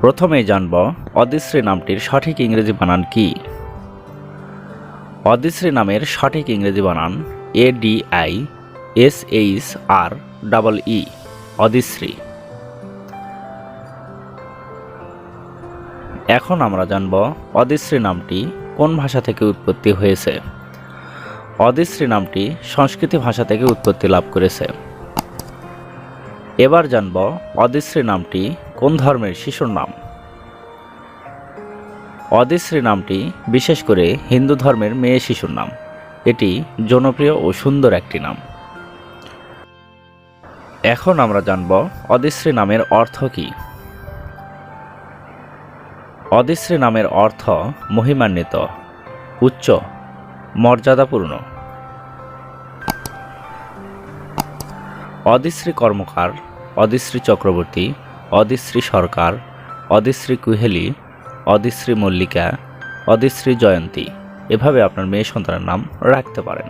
প্রথমেই জানব, অদিশ্রী নামটির সঠিক ইংরেজি বানান কি? অদিশ্রী নামের সঠিক ইংরেজি বানান A D I S H R double E Adishree. এখন আমরা জানব, অদিশ্রী নামটি কোন ভাষা থেকে উৎপত্তি হয়েছে? অদিশ্রী নামটি সংস্কৃতি ভাষা থেকে উৎপত্তি লাভ করেছে। এবার জানব, অদিশ্রী নামটি কোন ধর্মের শিশুর নাম? অদিশ্রী নামটি বিশেষ করে হিন্দু ধর্মের মেয়ে শিশুর নাম। এটি জনপ্রিয় ও সুন্দর একটি নাম। এখন আমরা জানব অদিশ্রী নামের অর্থ কী? অদিশ্রী নামের অর্থ মহিমান্বিত, উচ্চ, মর্যাদাপূর্ণ। অদিশ্রী কর্মকার, অদিশ্রী চক্রবর্তী অদিশ্রী সরকার, অদিশ্রী কুহেলি, অদিশ্রী মল্লিকা, অদিশ্রী জয়ন্তী, এভাবে আপনার মেয়ে সন্তানের নাম রাখতে পারেন।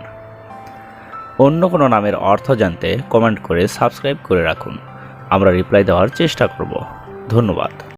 অন্য কোনো নামের অর্থ জানতে কমেন্ট করে সাবস্ক্রাইব করে রাখুন। আমরা রিপ্লাই দেওয়ার চেষ্টা করব। ধন্যবাদ।